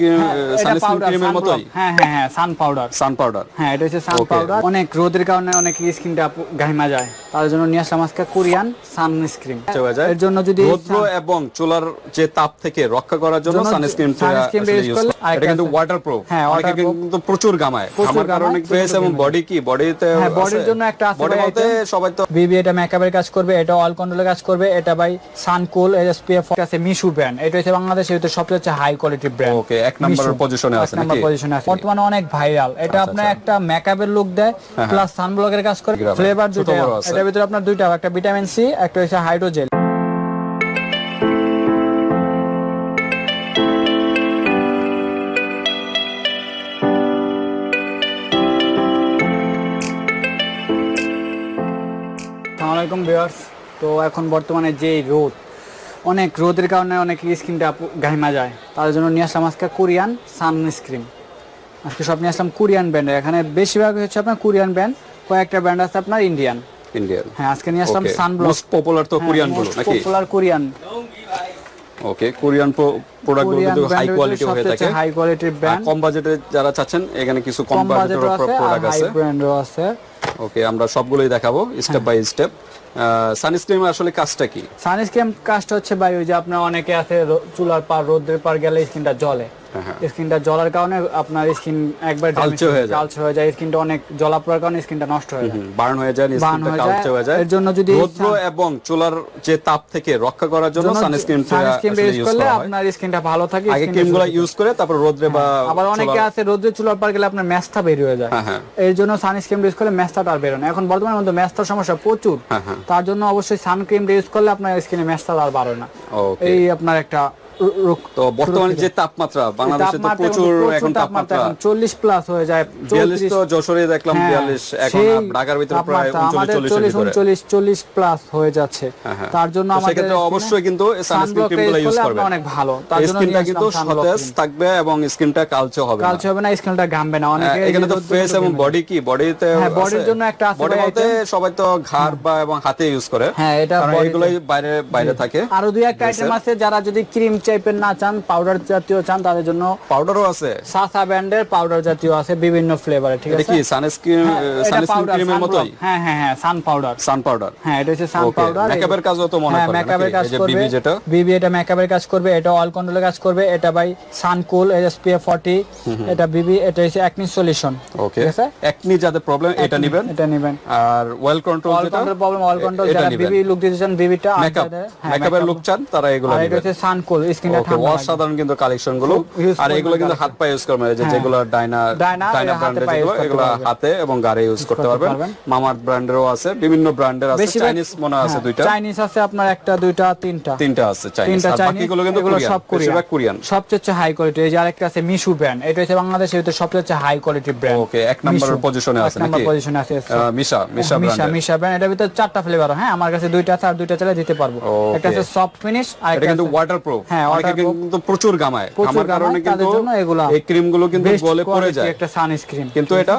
Sunscreen এটা sunscreen ক্রিমের মতোই? হ্যাঁ হ্যাঁ হ্যাঁ সান পাউডার সান পাউডার হ্যাঁ এটা হচ্ছে সান পাউডার অনেক রোদের কারণে অনেক স্কিনটা ঘাইমা যায়। তার জন্য নিয়ে আসলাম আজকে কোরিয়ান সানস্ক্রিন এর জন্য যদি রৌদ্র এবং চুলার যে তাপ থেকে রক্ষা করার জন্য জন্য সানস্ক্রিন sunscreen use করলে এটা কিন্তু আরেকটা- ওয়াটারপ্রুফ হ্যাঁ, অনেকে কিন্তু প্রচুর গামায় প্রচুর কারণে ফেস এবং বডি কি বডিতে হ্যাঁ, body জন্য একটা আছে বডি বলতে সবাই তো বিবি এটা মেকআপের কাজ করবে এটা অল কন্ট্রোলের কাজ করবে এটা ভাই সানকুল এসপিএফ আছে মিশু ব্র্যান্ড এটা হচ্ছে বাংলাদেশের সবচেয়ে হাই কোয়ালিটি ব্র্যান্ড Okay, এক নম্বরের এ আছে নাকি? পজিশনে আছে। বর্তমানে অনেক ভাইরাল এটা আপনার একটা মেকআপের লুক দেয় প্লাস সানব্লকের কাজ করে ফ্লেভার দুটো এটার ভিতরে আপনার দুইটা একটা ভিটামিন সি একটা হচ্ছে হাইড্রোজেল আসসালামু আলাইকুম ভিউয়ার্স তো এখন বর্তমানে যে রোদ অনেক রোদের কারণে অনেক স্কিনটা ঘাইমা যায়। তার জন্য নিয়ে আসলাম আজকে কোরিয়ান সানস্ক্রিন। আজকে সব নিয়ে আসলাম কোরিয়ান ব্র্যান্ডের এখানে বেশিরভাগ হচ্ছে আপনার কোরিয়ান ব্র্যান্ড কয়েকটা ব্র্যান্ড আছে আপনার ইন্ডিয়ান। ইন্ডিয়ান। হ্যাঁ আজকে নিয়ে আসলাম সানব্লক মোস্ট পপুলার তো কোরিয়ানগুলো নাকি? Popular Korean. ওকে কোরিয়ান প্রোডাক্টগুলো কিন্তু হাই কোয়ালিটি হয়ে থাকে। হাই কোয়ালিটির ব্র্যান্ড কম বাজেটে যারা চাচ্ছেন এখানে কিছু কম বাজেটের বাজেটও আছে হাই ব্র্যান্ডও আছে। ওকে আমরা সবগুলোই দেখাবো স্টেপ বাই স্টেপ সানস্ক্রিন আসলে কাজটা কি? সানস্ক্রিন কাজটা হচ্ছে ভাই ওই যে আপনার অনেকে আছে চুলার পার রোদের পার গেলে স্কিনটা জ্বলে। স্কিনটা জ্বলার কারণে আপনার স্কিন একবার কালচে হয়ে যায়। কালচে হয়ে যায় স্কিনটা অনেক জ্বলা পড়ার কারণে স্কিনটা নষ্ট হয়ে যায়। বার্ন হয়ে যায় স্কিনটা কালচে হয়ে যায়। এর জন্য যদি রৌদ্র এবং চুলার যে তাপ থেকে রক্ষা করার জন্য সানস্ক্রিন সানস্ক্রিন ইউজ করলে আপনার স্কিনটা ভালো থাকে আগে ক্রিমগুলো ইউজ করে তারপর রোদ্রে বা আবার অনেকে আছে রোদ্রে চুলার পার গেলে আপনার ম্যাস্তা বের হয়ে যায়। হ্যাঁ হ্যাঁ। এর জন্য সানস্ক্রিন ইউজ করলে ম্যাস্তাটা আর বেরোয় না। এখন বর্তমানে মধ্যে ম্যাস্তার সমস্যা প্রচুর। হ্যাঁ হ্যাঁ। তার জন্য অবশ্যই সানক্রিম ইউজ করলে আপনার স্কিনে ম্যাস্তা আর বাড়ে না। এই আপনার একটা তো বর্তমানে যে তাপমাত্রা বাংলাদেশে তো প্রচুর এখন তাপমাত্রা এখন চল্লিশ প্লাস হয়ে যায় বিয়াল্লিশ 34 তো যশোরে দেখলাম হ্যাঁ, বিয়াল্লিশ এখন ঢাকার ভিতরে প্রায় তাপমাত্রা উনচল্লিশ আমাদের চল্লিশ চল্লিশ করে উনচল্লিশ চল্লিশ প্লাস হয়ে যাচ্ছে। হ্যাঁ, হ্যাঁ। তার জন্য আমাদের সেক্ষেত্রে অবশ্যই কিন্তু এই sunscreen sunblock cream গুলো use use করলে করবেন। অনেক ভালো। তার জন্য স্কিনটা কিন্তু সতেজ থাকবে এবং স্কিনটা কালচে হবে না। কালচে হবে না স্কিনটা ঘামবে না। অনেকে হ্যাঁ, এখানে তো ফেস এবং বডি কি? বডিতে হ্যাঁ, body র জন্য একটা আছে বডি বলতে সবাই তো ঘাড় বা এবং হাতে ইউজ করে। হ্যাঁ, এটা body বাইরে বাইরে থাকে আরও দুই একটা আইটেম আছে যারা যদি ক্রিম টাইপের না চান পাউডার জাতীয় চান তাদের জন্য পাউডারও আছে। সাসা ব্র্যান্ডের পাউডার জাতীয় আছে বিভিন্ন ফ্লেভারে ঠিক আছে? কি সানস্ক্রিন সানস্ক্রিন ক্রিমের। মতোই? হ্যাঁ হ্যাঁ হ্যাঁ সান পাউডার সান পাউডার হ্যাঁ এটা হচ্ছে সান পাউডার makeup-এর কাজও তো মনে হ্যাঁ করে মেকআপের কাজ করবে। BB যেটা? বিবি এটা মেকআপের কাজ করবে এটা অল কন্ট্রোলের কাজ করবে এটা ভাই সানকুল এসপিএফ 40 এটা বিবি এটা হচ্ছে অ্যাকনি সলিউশন ওকে ঠিক আছে? একনি যাদের প্রবলেম এটা নেবেন? এটা নেবেন। আর ওয়েল কন্ট্রোল অল যেটা? কন্ট্রোল প্রবলেম অল কন্ট্রোল যারা বিবি লুক দিতে চান বিবিটা মেকআপ মেকআপের লুক চান তারা এগুলো আর এটা নেবেন। হচ্ছে সানকুল স্কিনটা ঠান্ডা রাখবে। অসাধারণ কিন্তু কালেকশনগুলো আর এগুলো কিন্তু হাত পায়ে ইউজ করবেন যে। যেগুলো ডাইনা ডাইনা ব্র্যান্ডের যেগুলো এগুলো হাতে এবং গাড়ি ইউজ করতে করতে পারবেন। পারবেন। মামার ব্র্যান্ডেরও আছে বিভিন্ন ব্র্যান্ডের আছে চাইনিজ মনে আছে হ্যাঁ, দুইটা। চাইনিজ আছে আপনার একটা দুইটা তিনটা। তিনটা আছে চাইনিজ আর বাকিগুলো কিন্তু কোরিয়ান সব কোরিয়ান কোরিয়ান সবচেয়ে হাই কোয়ালিটি এই যে আরেকটা আছে মিশু ব্র্যান্ড এটা হচ্ছে সবচেয়ে হাই কোয়ালিটি ব্র্যান্ড ওকে এক নম্বরের পজিশনে আছে নাকি? পজিশনে আছে মিশা মিশা মিশা মিশা ব্র্যান্ড এটার ভিতরে চারটা ফ্লেভার হ্যাঁ আমার কাছে দুইটা আছে আর দুইটা চাইলে দিতে পারব. একটা আছে সফট ফিনিশ আর এটা একটা কিন্তু ওয়াটারপ্রুফ হ্যাঁ, অনেকে কিন্তু প্রচুর গামায়। প্রচুর কারণে কিন্তু জন্য এই ক্রিমগুলো কিন্তু গলে পড়ে যায়। একটা সানস্ক্রিন কিন্তু এটা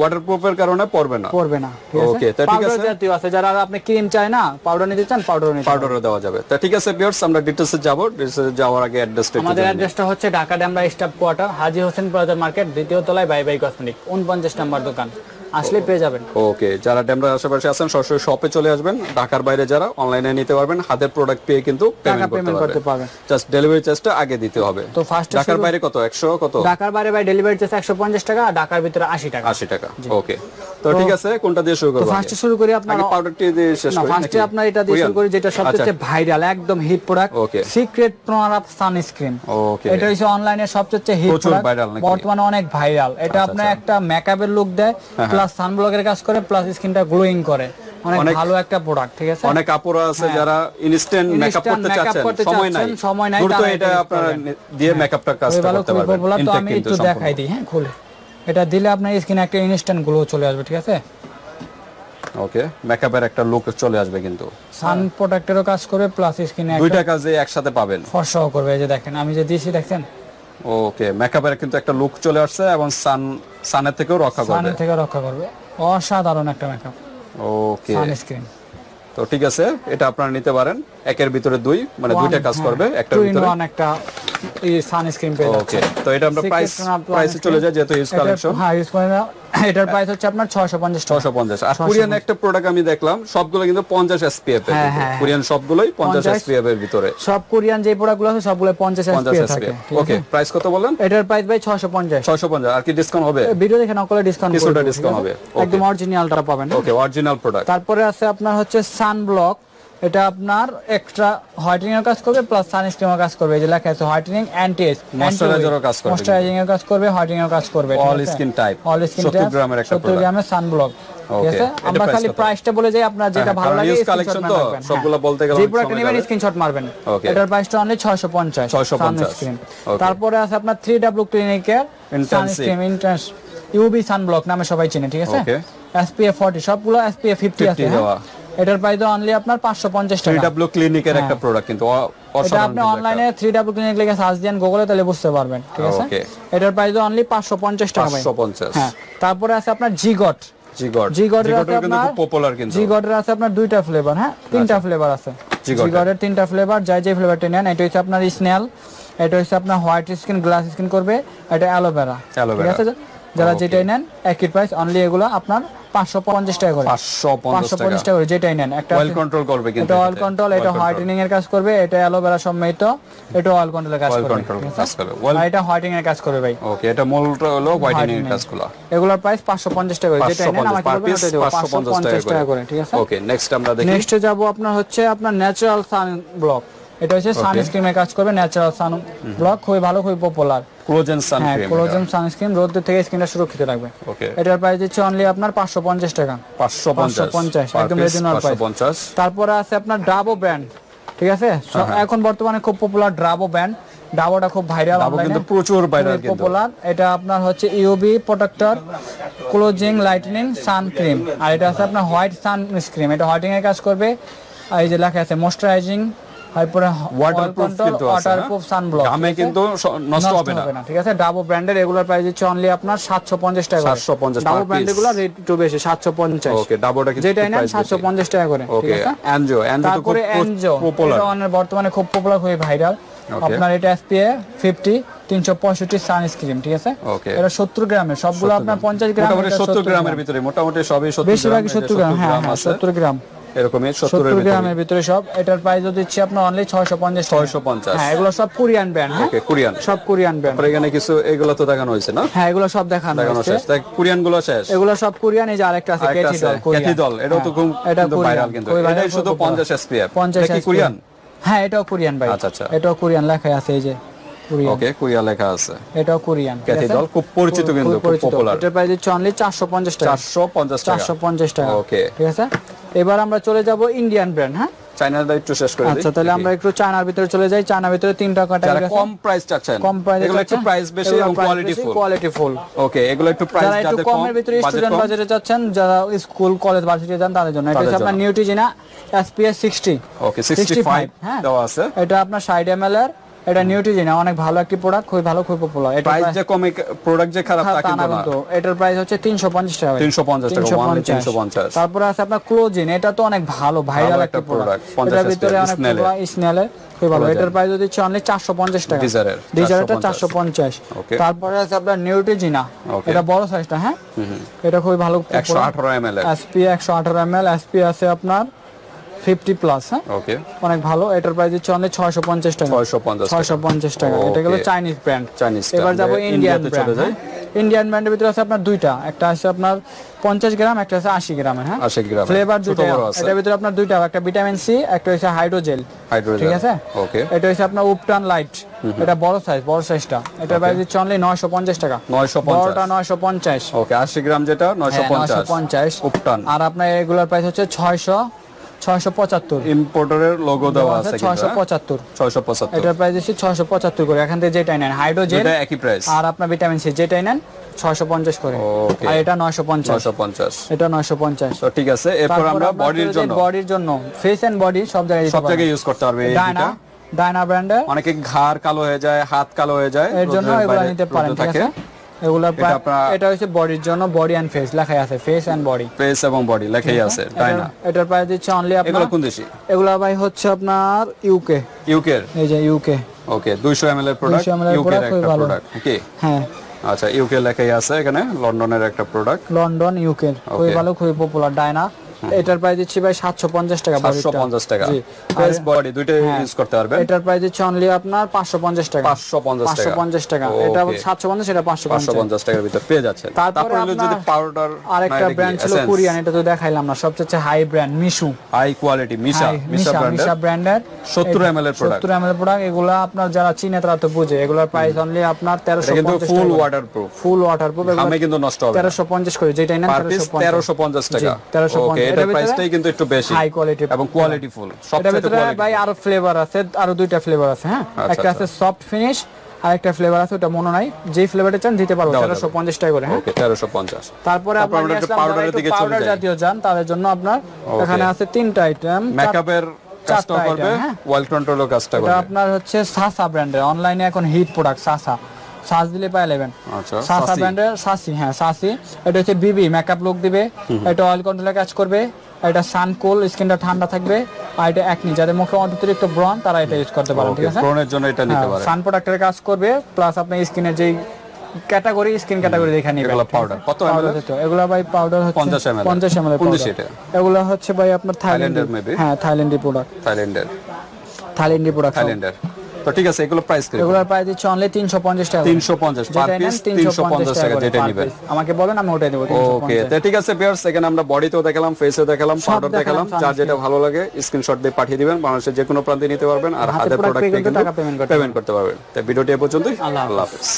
ওয়াটারপ্রুফের কারণে পড়বে না। পড়বে না ঠিক তা ঠিক আছে। জাতীয় আছে যারা আপনি ক্রিম চায় না পাউডার নিতে চান পাউডার নিতে পাউডারও দেওয়া যাবে। তা ঠিক আছে ভিউয়ার্স আমরা ডিটেইলসে যাব। ডিটেইলসে যাওয়ার আগে অ্যাড্রেসটা আমাদের অ্যাড্রেসটা হচ্ছে Dhaka Demra staff quarter Haji Hossain plaza market দ্বিতীয় তলায় বাই বাই কসমেটিক উনপঞ্চাশ নম্বর দোকান। আসলে পেয়ে যাবেন। ওকে যারা ডেমরার আশেপাশে আছেন সরাসরি শপে চলে আসবেন। ঢাকার বাইরে যারা অনলাইনে নিতে পারবেন। হাতের প্রোডাক্ট পেয়ে কিন্তু পেমেন্ট করতে পারবেন। জাস্ট ডেলিভারি চার্জটা আগে দিতে হবে। তো ফার্স্ট ঢাকার বাইরে কত? 100 কত? ঢাকার বাইরে বাই ডেলিভারি চার্জ একশো পঞ্চাশ টাকা আর ঢাকার ভিতরে আশি টাকা। 80 টাকা। ওকে। তো ঠিক আছে কোনটা দিয়ে শুরু করব ফার্স্টে শুরু করি আপনার আগে পাউডারটি দিয়ে শেষ করি ফার্স্টে আপনার এটা দিয়ে শুরু করি যেটা সবচেয়ে আচ্ছা, ভাইরাল একদম হিট প্রোডাক্ট সিক্রেট প্রনারাপ সানস্ক্রিন ওকে এটা হচ্ছে অনলাইনে সবচেয়ে হিট প্রোডাক্ট? আচ্ছা, বর্তমানে অনেক ভাইরাল এটা আপনার একটা মেকআপের লুক দেয় প্লাস সানব্লকের কাজ করে প্লাস স্কিনটা গ্লোয়িং করে। অনেক ভালো একটা প্রোডাক্ট ঠিক আছে? অনেক আপুরা আছে যারা ইনস্ট্যান্ট মেকআপ হ্যাঁ। করতে চাচ্ছেন। সময় নাই। সময় নাই, দ্রুত এটা আপনারা দিয়ে মেকআপটা কাজটা করতে পারবেন। তো আমি একটু দেখাই দিই হ্যাঁ খুলে। এটা দিলে আপনার স্কিনে একটা ইনস্ট্যান্ট গ্লো চলে আসবে ঠিক আছে? ওকে মেকআপের একটা লুক চলে আসবে কিন্তু। সান প্রোটেক্টরও কাজ করবে প্লাস স্কিনে দুইটা কাজে একসাথে পাবেন। ফর্সাও করবে এই যে দেখেন আমি যে দিয়েছি দেখছেন? ওকে মেকআপের কিন্তু একটা লুক চলে আসছে এবং সান সানের থেকেও রক্ষা করবে। সানের থেকে রক্ষা করবে। অসাধারণ একটা মেকআপ ওকে। সানস্ক্রিন তো ঠিক আছে এটা আপনারা নিতে পারেন। একের ভিতরে দুই মানে দুইটা কাজ করবে একটার টু ইন ভিতরে। ওয়ান একটা সানস্ক্রিন পেয়ে ওকে তো এটা আমরা প্রাইস প্রাইসে চলে যাই যেহেতু ইউজ কালেকশন হ্যাঁ ইউজ করে না। এটার প্রাইস হচ্ছে আপনার 650 টাকা। ছশো পঞ্চাশ। আর কোরিয়ান একটা প্রোডাক্ট আমি দেখলাম সবগুলো কিন্তু পঞ্চাশ এসপিএফ হ্যাঁ, হ্যাঁ, কোরিয়ান সবগুলোই 50 এসপিএফ এর ভিতরে। সব কোরিয়ান যে প্রোডাক্টগুলো আছে সবগুলো 50 পঞ্চাশ এসপিএ থাকে ওকে প্রাইস কত বললেন? এটার প্রাইস ভাই 650 ছয়শো পঞ্চাশ। আর কি ডিসকাউন্ট হবে? ভিডিও দেখে নকলে ডিসকাউন্ট কিছুটা discount হবে. একদম অরিজিনালটা পাবেন ওকে অরিজিনাল প্রোডাক্ট তারপরে আছে আপনার হচ্ছে সানব্লক এটা আপনার এক্সট্রা হোয়াইটেনিং এর কাজ করবে প্লাস সানস্ক্রিনের কাজ করবে। এই যে লেখা আছে হোয়াইটেনিং অ্যান্টি এজ এরও কাজ করবে। ময়শ্চারাইজিং এর কাজ করবে হোয়াইটেনিং এর কাজ করবে All skin type, all skin type 70 গ্রামের একটা প্রোডাক্ট 70 গ্রামের সানব্লক ঠিক আছে? আমরা খালি প্রাইসটা বলে যাই আপনার যেটা হ্যাঁ, ভালো লাগে collection তো, হ্যাঁ। সবগুলো বলতে গেলে যে প্রোডাক্ট নেবেন স্ক্রিনশট মারবেন. এটার প্রাইসটা অনলি 650 650 সানস্ক্রিন Okay. তারপরে আছে আপনার 3W ক্লিনিকের। সানস্ক্রিন ইন্টেন্স ইউবি সানব্লক নামে সবাই চিনে ঠিক আছে. SPF 40 সবগুলো SPF 50 আছে 50 হ্যাঁ। এটার প্রাইস অনলি আপনার 550 টাকা। ডাব্লিউ ক্লিনিকের একটা প্রোডাক্ট কিন্তু এটা আপনি অনলাইনে 3W ক্লিনিক লিখে সার্চ দেন গুগলে তাহলে বুঝতে পারবেন ঠিক আছে. এটার প্রাইস অনলি 550 টাকা ভাই। 550 হ্যাঁ। তারপরে আছে আপনার জিগট জিগট জিগটের আছে আপনার খুব পপুলার কিন্তু। জিগটের আছে আপনার দুইটা ফ্লেভার হ্যাঁ? তিনটা ফ্লেভার আছে। জিগটের। জিগটের তিনটা ফ্লেভার যাই যে ফ্লেভারটা নেন এটা হচ্ছে আপনার স্নেল এটা হচ্ছে আপনার হোয়াইট স্কিন গ্লাস স্কিন করবে এটা অ্যালোভেরা ঠিক আছে? যারা যেটাই নেন একই প্রাইস অনলি এগুলো আপনার 550 টাকা করে। 550 টাকা। করে যেটাই নেন। একটা অয়েল কন্ট্রোল করবে কিন্তু এটা অয়েল কন্ট্রোল এটা হোয়াইটেনিং এর কাজ করবে এটা অ্যালোভেরা সম্মিলিত এটা অয়েল কন্ট্রোলের কাজ করবে। কাজ করবে। এটা হোয়াইটেনিং এর কাজ করবে ভাই। ওকে এটা মূলটা হলো হোয়াইটেনিং এর। কাজগুলো। এগুলোর প্রাইস 550 টাকা করে। যেটা নেন আমাকে বলবেন পিস ওটাই 550 550 টাকা করে। ঠিক আছে? ওকে নেক্সট আমরা দেখি। নেক্সটে যাব আপনার হচ্ছে আপনার ন্যাচারাল সান ব্লক এটা হচ্ছে সানস্ক্রিনের কাজ করবে ন্যাচারাল সান ব্লক খুবই ভালো খুবই পপুলার ক্লোজেন হ্যাঁ সানক্রিম কোলোজেন সানস্ক্রিন রোদ থেকে স্কিনটা সুরক্ষিত রাখবে। ওকে এটার প্রাইস হচ্ছে অনলি আপনার 550 টাকা। 550 550, একদম price। 550 তারপরে আছে আপনার ডাবো ব্র্যান্ড ঠিক আছে? হ্যাঁ, এখন বর্তমানে খুব পপুলার ডাবো ব্র্যান্ড ডাবোটা খুব ভাইরাল ডাবো কিন্তু প্রচুর কিন্তু। পপুলার এটা আপনার হচ্ছে UV protector closing lightening sun cream আর এটা আছে আপনার হোয়াইট সান ক্রিম এটা হোয়াইটিং এর কাজ করবে। আর এই যে লেখা আছে ময়শ্চারাইজিং তারপরে ওয়াটারপ্রুফ কিন্তু আছে ওয়াটারপ্রুফ সানব্লক ঘামে কিন্তু নষ্ট হবে না। না ঠিক আছে? ডাবো ব্র্যান্ডের এগুলোর প্রাইস দিচ্ছে অনলি আপনার 750 টাকা 750 ডাবো per ব্র্যান্ড রেট একটু বেশি 750 ওকে ডাবোটা কিন্তু যেটাই নেন 750 টাকা করে ঠিক আছে? অ্যানজো অ্যানজো তো খুব পপুলার এটা বর্তমানে খুব পপুলার হয়ে ভাইরাল আপনার এটা এসপিএ 50 365 সানস্ক্রিন ঠিক আছে. এটা 70 গ্রামের সবগুলো আপনার 50 গ্রাম মোটামুটি 70 গ্রামের ভিতরে মোটামুটি সবই 70 বেশিরভাগই 70 গ্রাম হ্যাঁ হ্যাঁ আছে। 70 গ্রাম। এরকমই 70 এর ভিতরে। গ্রামের ভিতরে সব এটার প্রাইস দিচ্ছি আপনার অনলি 650 650 হ্যাঁ এগুলো সব কোরিয়ান ব্র্যান্ড হ্যাঁ? ওকে কোরিয়ান সব কোরিয়ান ব্র্যান্ড তারপরে এখানে কিছু এগুলো তো দেখানো হয়েছে না? হ্যাঁ এগুলো সব দেখানো শেষ। দেখ কোরিয়ানগুলো শেষ। এগুলো সব কোরিয়ান এই যে আরেকটা আছে ডল কোরিয়ান ক্যাথি দল এটাও তো খুব এটা ভাইরাল কিন্তু। খুব শুধু popular। 50 এসপিএফ 50 কি কোরিয়ান হ্যাঁ এটাও কোরিয়ান ভাই। আচ্ছা, আচ্ছা। এটাও কোরিয়ান লেখা আছে এই যে। ওকে কোরিয়া লেখা আছে। এটাও কোরিয়ান। ঠিক ক্যাথি আছে? দল খুব পরিচিত কিন্তু খুব খুব পপুলার এটার প্রাইস দিচ্ছে অনলি 450 টাকা। 450 টাকা। 450 টাকা। ওকে। ঠিক আছে? এবার আমরা চলে যাব ইন্ডিয়ান ব্র্যান্ড হ্যাঁ? শেষ করে আচ্ছা তাহলে আমরা একটু চায়নার ভিতরে চলে যাই। চায়নার ভিতরে তিনটা যারা ক্যাটাগরি কম প্রাইস চাচ্ছেন কম প্রাইসে এগুলো একটু প্রাইস বেশি এবং কোয়ালিটি ফুল কোয়ালিটি ফুল ওকে এগুলো একটু প্রাইস যারা একটু কমের ভিতরে স্টুডেন্ট বাজেটে যাচ্ছেন যারা স্কুল কলেজ ভার্সিটি যান তাদের জন্য। এটা হচ্ছে আপনার। নিউট্রিজিনা এসপিএস 60 ওকে 65 হ্যাঁ। দেওয়া আছে। এটা আপনার 60 ml এর। এটা নিউট্রিজিনা অনেক ভালো একটি প্রোডাক্ট খুবই ভালো খুবই পপুলার এটা প্রাইস যে কমে প্রোডাক্ট যে খারাপ তা তা কিন্তু না এটার প্রাইস হচ্ছে 350 টাকা। 350 টাকা, only 350 তারপরে আছে আপনার ক্লোজিন এটা তো অনেক ভালো ভাইরাল ভালো একটা প্রোডাক্ট 50 এটার ভিতরে অনেক এর। স্নেলে খুবই ভালো। এটার প্রাইস হচ্ছে অনলি 450 টাকা। ডিজারের, ডিজারটা 450 450 Okay. তারপরে আছে আপনার নিউট্রিজিনা এটা বড় সাইজটা হ্যাঁ? এটা খুবই ভালো 118 ml এসপি 118 ml এসপি আছে আপনার 50 প্লাস হ্যাঁ? ওকে অনেক ভালো। এটার প্রাইস হচ্ছে অনলি 650 টাকা। 650 টাকা। 650 টাকা। এটা গেল চাইনিজ ব্র্যান্ড টা। এবার যাব ইন্ডিয়ান ব্র্যান্ড ইন্ডিয়ান ব্র্যান্ডের ভিতরে আছে আপনার দুইটা। একটা আছে আপনার 50 গ্রাম একটা আছে 80 গ্রামের হ্যাঁ? 80 গ্রামের। ফ্লেভার দুটো এটার ভিতরে আপনার দুইটা একটা ভিটামিন সি একটা হচ্ছে হাইড্রোজেল হাইড্রোজেন ঠিক আছে? ওকে এটা হচ্ছে আপনার উপটান লাইট এটা বড় সাইজ বড় সাইজটা এটা প্রাইস দিচ্ছে অনলি 950 টাকা। 950 বড়টা 950 ওকে 80 গ্রাম যেটা 950 950 উপটান আর আপনার এগুলোর প্রাইস হচ্ছে 600 675 ইম্পোর্টারের লোগো দেওয়া আছে কিন্তু হ্যাঁ? 675 675 এটার প্রাইস দিচ্ছি 675 করে। এখান থেকে যেটাই নেন হাইড্রোজেল এটা একই প্রাইস আর আপনার ভিটামিন সি যেটাই নেন 650 করে। আর এটা 950 950 এটা 950 তো ঠিক আছে এরপর আমরা বডির জন্য। বডির জন্য ফেস এন্ড বডি সব জায়গায় সব জায়গায় ইউজ করতে পারবে ডায়না ডায়না ব্র্যান্ডের অনেকে ঘাড় কালো হয়ে যায় হাত কালো হয়ে যায় এর জন্য এগুলো নিতে পারেন ঠিক থাকে। আছে এগুলো এটা হচ্ছে বডির জন্য বডি এন্ড ফেস লেখাই আছে ফেস এন্ড বডি ফেস এবং বডি লেখাই আছে? তাই না? এটার প্রাইস দিচ্ছে অনলি আপনার এগুলো কোন দেশি? এগুলো ভাই হচ্ছে আপনার ইউকে ইউকের এই যে ইউকে ওকে 200 ml এর প্রোডাক্ট 200 ml এর একটা প্রোডাক্ট ওকে হ্যাঁ। আচ্ছা ইউকে লেখাই আছে এখানে লন্ডনের একটা প্রোডাক্ট লন্ডন ইউকে খুবই ভালো খুবই পপুলার ডায়না। এটার প্রাইস দিচ্ছি ভাই সাতশো পঞ্চাশ টাকা 750 টাকা। জি। ফেস বডি দুইটাই হ্যাঁ। ইউজ করতে পারবেন। এটার প্রাইস দিচ্ছে অনলি আপনার পাঁচশো পঞ্চাশ টাকা। 550 টাকা। পঞ্চাশ টাকা। এটা সাতশো পঞ্চাশ এটা পাঁচশো পঞ্চাশ। 550 টাকার ভিতর পেয়ে যাচ্ছেন। তারপরে যদি পাউডার আরেকটা ব্র্যান্ড ছিল কোরিয়ান এটা তো দেখাইলাম না। সবচেয়ে high brand Missha high quality Missha Missha ব্র্যান্ডের মিশা ব্র্যান্ডের 70 ml এর প্রোডাক্ট সত্তর এম এর প্রোডাক্ট এগুলো আপনার যারা চিনে তারা তো বুঝে। এগুলোর প্রাইস অনলি আপনার তেরোশো এটা কিন্তু full waterproof full waterproof ঘামে কিন্তু নষ্ট হবে না। তেরোশো পঞ্চাশ করে যেটা পার পিস 1350 টাকা। তেরোশো ওকে এটার প্রাইসটাই কিন্তু একটু বেশি হাই কোয়ালিটি এবং কোয়ালিটি ফুল সবচেয়ে কোয়ালিটি ভাই আরও ফ্লেভার আছে আরও দুইটা ফ্লেভার আছে হ্যাঁ? আচ্ছা, একটা আছে সফট ফিনিশ আর একটা ফ্লেভার আছে ওটা মনে নাই। যেই ফ্লেভারটা চান দিতে পারব দেওয়া যাবে। তেরোশো পঞ্চাশ টাকা করে হ্যাঁ? ওকে 1350 তারপরে আপনার একটু দিকে চলে যাই। জাতীয় যান তাদের জন্য আপনার এখানে আছে তিনটা আইটেম মেকআপের কাজটা করবে। ওয়াল কন্ট্রোলও কাজটা এটা আপনার হচ্ছে সাসা ব্র্যান্ডের অনলাইনে এখন হিট প্রোডাক্ট সাসা দিলে পাই নেবেন আচ্ছা সাসা ব্র্যান্ডের সাসি হ্যাঁ সাসি এটা হচ্ছে বিবি মেকআপ লুক দিবে। এটা অয়েল কন্ট্রোলে কাজ করবে। এটা সানকুল স্কিনটা ঠান্ডা থাকবে। আর এটা একনি যাদের মুখে অতিরিক্ত ব্রন তারা এটা ইউজ করতে পারেন ঠিক আছে? জন্য এটা নিতে পারে। সান প্রোডাক্টের কাজ করবে প্লাস আপনার স্কিনের যেই ক্যাটাগরি স্কিন ক্যাটাগরি দেখে নিবেন এগুলো powder। কত? পাউডার এগুলো ভাই পাউডার হচ্ছে 50 ml 50 ml কোন দেশে এটা? এগুলো হচ্ছে ভাই আপনার থাইল্যান্ডের হ্যাঁ থাইল্যান্ডি প্রোডাক্ট থাইল্যান্ডের থাইল্যান্ডি প্রোডাক্ট থাইল্যান্ডের তো ঠিক আছে এগুলো প্রাইস কি এগুলোর প্রাইস দিচ্ছে অনলি 350 টাকা 350 পার পিস 350 টাকা যেটা নেবেন। আমাকে বলেন আমি ওটাই দেব ওকে তো ঠিক আছে ভিউয়ার্স এখানে আমরা বডিতেও দেখালাম ফেসেও দেখালাম পাউডার দেখালাম যার যেটা ভালো লাগে স্ক্রিনশট দিয়ে পাঠিয়ে দিবেন বাংলাদেশের যে কোনো প্রান্তে নিতে পারবেন আর হাতে প্রোডাক্ট পেমেন্ট করতে পারবেন। তো ভিডিওটি এ পর্যন্তই আল্লাহ হাফেজ।